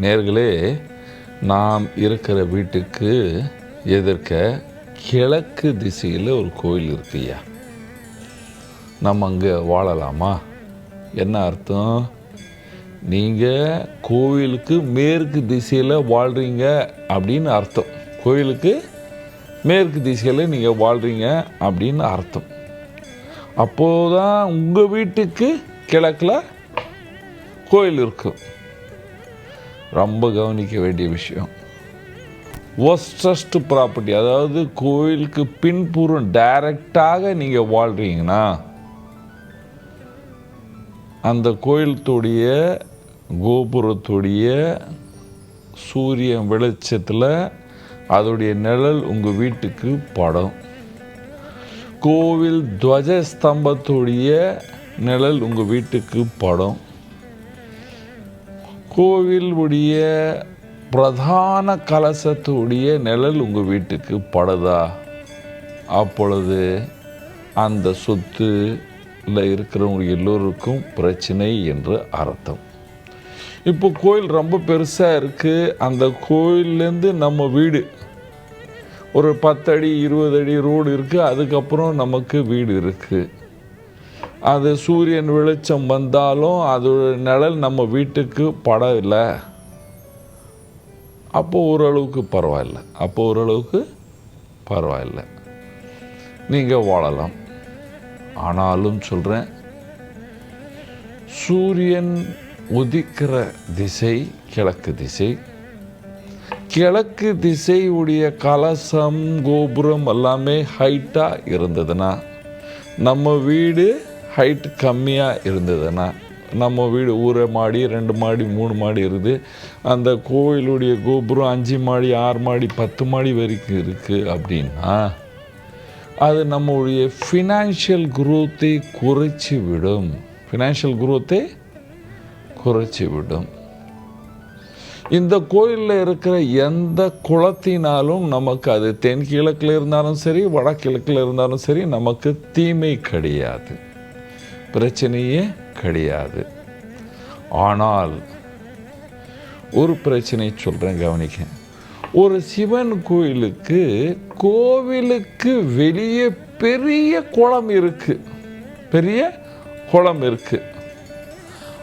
நேர்களே நாம் இருக்கிற வீட்டுக்கு எதிர்க்க கிழக்கு திசையில் ஒரு கோயில் இருக்குய்யா நம்ம அங்கே வாழலாமா? என்ன அர்த்தம்? நீங்கள் கோவிலுக்கு மேற்கு திசையில் வாழ்கிறீங்க அப்படின்னு அர்த்தம். கோயிலுக்கு மேற்கு திசையில் நீங்கள் வாழ்கிறீங்க அப்படின்னு அர்த்தம். அப்போது தான் உங்கள் வீட்டுக்கு கிழக்கில் கோயில் இருக்கும். ரொம்ப கவனிக்க வேண்டிய விஷயம். ஒஸ்டஸ்ட் ப்ராப்பர்ட்டி அதாவது கோயிலுக்கு பின்புறம் டைரக்டாக நீங்கள் வாழ்கிறீங்கன்னா அந்த கோயிலத்துடைய கோபுரத்துடைய சூரியன் வெளிச்சத்தில் அதோடைய நிழல் உங்கள் வீட்டுக்கு படம். கோவில் துவஜ ஸ்தம்பத்துடைய நிழல் உங்கள் வீட்டுக்கு படம். கோவிலுடைய பிரதான கலசத்துடைய நிழல் உங்கள் வீட்டுக்கு படுதா? அப்பொழுது அந்த சொத்துல இருக்கிறவங்க எல்லோருக்கும் பிரச்சனை என்று அர்த்தம். இப்போ கோயில் ரொம்ப பெருசாக இருக்குது அந்த கோயிலேருந்து நம்ம வீடு ஒரு பத்தடி இருபது அடி ரோடு இருக்குது அதுக்கப்புறம் நமக்கு வீடு இருக்குது அது சூரியன் வெளிச்சம் வந்தாலும் அது நிழல் நம்ம வீட்டுக்கு படவில்லை. அப்போது ஓரளவுக்கு பரவாயில்ல. அப்போது ஓரளவுக்கு பரவாயில்ல. நீங்கள் வாழலாம். ஆனாலும் சொல்கிறேன் சூரியன் உதிக்கிற திசை கிழக்கு திசை. கிழக்கு திசையுடைய கலசம் கோபுரம் எல்லாமே ஹைட்டாக இருந்ததுன்னா நம்ம வீடு ஹைட் கம்மியாக இருந்ததுன்னா நம்ம வீடு ஊரை மாடி ரெண்டு மாடி மூணு மாடி இருக்குது. அந்த கோயிலுடைய கோபுரம் அஞ்சு மாடி ஆறு மாடி பத்து மாடி வரைக்கும் இருக்குது அப்படின்னா அது நம்முடைய ஃபினான்ஷியல் குரோத்தை குறைச்சி விடும். ஃபினான்ஷியல் குரோத்தை குறைச்சி விடும். இந்த கோயிலில் இருக்கிற எந்த குளத்தினாலும் நமக்கு அது தென்கிழக்கில் இருந்தாலும் சரி வடகிழக்கில் இருந்தாலும் சரி நமக்கு தீமை கிடையாது. பிரச்சனையே கிடையாது. ஆனால் ஒரு பிரச்சனை சொல்கிறேன் கவனிக்க ஒரு சிவன் கோயிலுக்கு கோவிலுக்கு வெளியே பெரிய குளம் இருக்குது பெரிய குளம் இருக்குது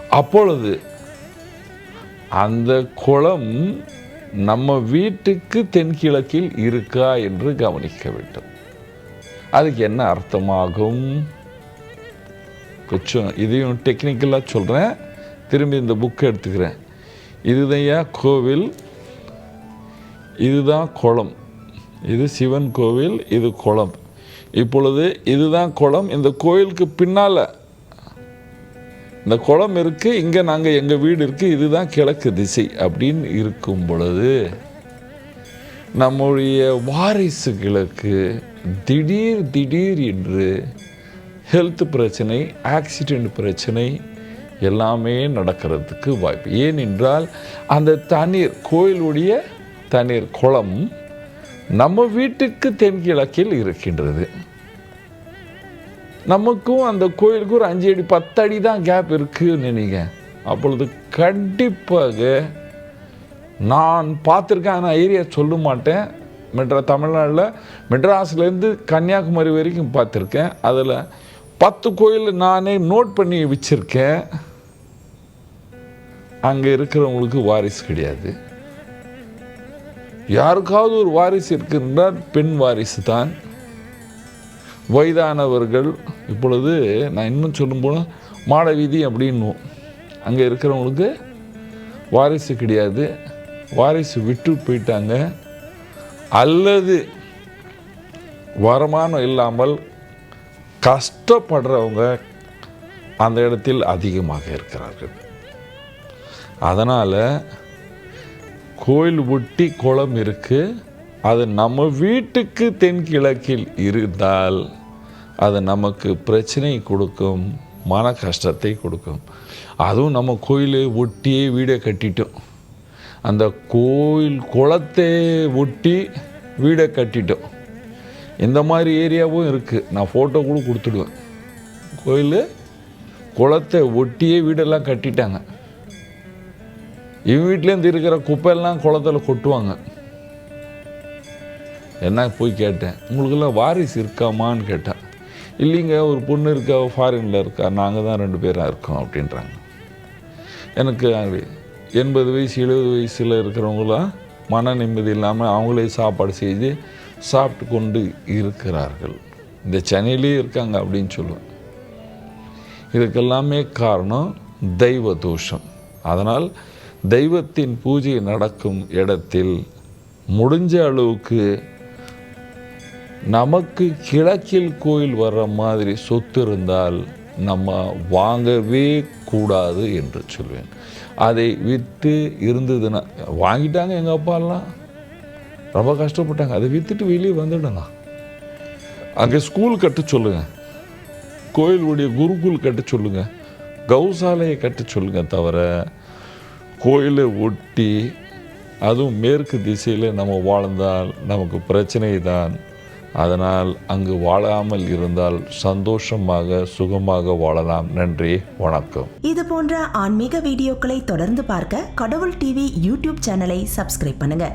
அப்பொழுது அந்த குளம் நம்ம வீட்டுக்கு தென்கிழக்கில் இருக்கா என்று கவனிக்க வேண்டும். அதுக்கு என்ன அர்த்தமாகும்? கொஞ்சம் இதையும் டெக்னிக்கலாக சொல்கிறேன் திரும்பி இந்த புக்கை எடுத்துக்கிறேன். இதுதையா கோவில் இதுதான் குளம். இது சிவன் கோவில் இது குளம். இப்பொழுது இதுதான் குளம். இந்த கோயிலுக்கு பின்னால் இந்த குளம் இருக்குது இங்கே நாங்கள் எங்கள் வீடு இருக்குது இதுதான் கிழக்கு திசை அப்படின்னு இருக்கும் பொழுது நம்முடைய வாரிசுகளுக்கு திடீர் திடீர் என்று ஹெல்த் பிரச்சனை ஆக்சிடெண்ட் பிரச்சனை எல்லாமே நடக்கிறதுக்கு வாய்ப்பு. ஏனென்றால் அந்த தண்ணீர் கோயிலுடைய தண்ணீர் குளம் நம்ம வீட்டுக்கு தென்கிழக்கில் இருக்கின்றது. நமக்கும் அந்த கோயிலுக்கு ஒரு அஞ்சு அடி பத்து அடி தான் கேப் இருக்குன்னு நினைங்க. அப்பொழுது கண்டிப்பாக நான் பார்த்துருக்கேன் ஆனால் ஏரியா சொல்ல மாட்டேன். மெட்ரா தமிழ்நாட்டில் மெட்ராஸ்லேருந்து கன்னியாகுமரி வரைக்கும் பார்த்துருக்கேன். அதில் பத்து கோயில் நானே நோட் பண்ணி வச்சுருக்கேன். அங்கே இருக்கிறவங்களுக்கு வாரிசு கிடையாது. யாருக்காவது ஒரு வாரிசு இருக்கின்றால் பெண் வாரிசு தான் வயதானவர்கள் இப்பொழுது நான் இன்னும் சொல்லும் போனால் மாட வீதி அப்படின்னுவோம் அங்கே இருக்கிறவங்களுக்கு வாரிசு கிடையாது. வாரிசு விட்டு போயிட்டாங்க. அல்லது வருமானம் இல்லாமல் கஷ்டப்படுறவங்க அந்த இடத்தில் அதிகமாக இருக்கிறார்கள். அதனால் கோயில் ஒட்டி குளம் இருக்குது அது நம்ம வீட்டுக்கு தென்கிழக்கில் இருந்தால் அது நமக்கு பிரச்சனை கொடுக்கும் மன கஷ்டத்தை கொடுக்கும். அதுவும் நம்ம கோயிலை ஒட்டியே வீடை கட்டிட்டோம். அந்த கோயில் குளத்தை ஒட்டி வீடை கட்டிட்டோம். இந்த மாதிரி ஏரியாவும் இருக்குது நான் ஃபோட்டோ கூட கொடுத்துடுவேன். கோயில் குளத்தை ஒட்டியே வீடெல்லாம் கட்டிட்டாங்க. இவன் வீட்டிலேருந்து இருக்கிற குப்பையெல்லாம் குளத்துல கொட்டுவாங்க. என்ன போய் கேட்டேன்? உங்களுக்கெல்லாம் வாரிசு இருக்காமான்னு கேட்டேன். இல்லைங்க ஒரு பொண்ணு இருக்கா ஃபாரினில் இருக்கா நாங்கள் தான் ரெண்டு பேராக இருக்கோம் அப்படின்றாங்க. எனக்கு எண்பது வயசு எழுபது வயசில் இருக்கிறவங்களாம் மன நிம்மதி இல்லாமல் அவங்களே சாப்பாடு செய்து சாப்பிட்டு கொண்டு இருக்கிறார்கள். இந்த சென்னையிலே இருக்காங்க அப்படின்னு சொல்லுவேன் இதுக்கெல்லாமே காரணம் தெய்வ தோஷம். அதனால் தெய்வத்தின் பூஜை நடக்கும் இடத்தில் முடிஞ்ச அளவுக்கு நமக்கு கிழக்கில் கோயில் வர்ற மாதிரி சொத்து இருந்தால் நம்ம வாங்கவே கூடாது என்று சொல்வேன். அதை விற்று இருந்ததுன்னா வாங்கிட்டாங்க எங்கள் அப்பாலாம் ரொம்ப கஷ்டப்பட்டாங்க. அதை விற்றுட்டு வெளியே வந்துடுங்க. அங்கே ஸ்கூல் கட்ட சொல்லுங்கள் கோயிலுடைய குருகுல் கட்ட சொல்லுங்கள் கௌசாலையை கட்ட சொல்லுங்கள் தவிர கோயிலை ஒட்டி அதுவும் மேற்கு திசையில் நம்ம வாழ்ந்தால் நமக்கு பிரச்சனை தான். அதனால் அங்கு வாழாமல் இருந்தால் சந்தோஷமாக சுகமாக வாழலாம். நன்றி வணக்கம். இது போன்ற ஆன்மீக வீடியோக்களை தொடர்ந்து பார்க்க கடவுள் டிவி யூடியூப் சேனலை சப்ஸ்கிரைப் பண்ணுங்க.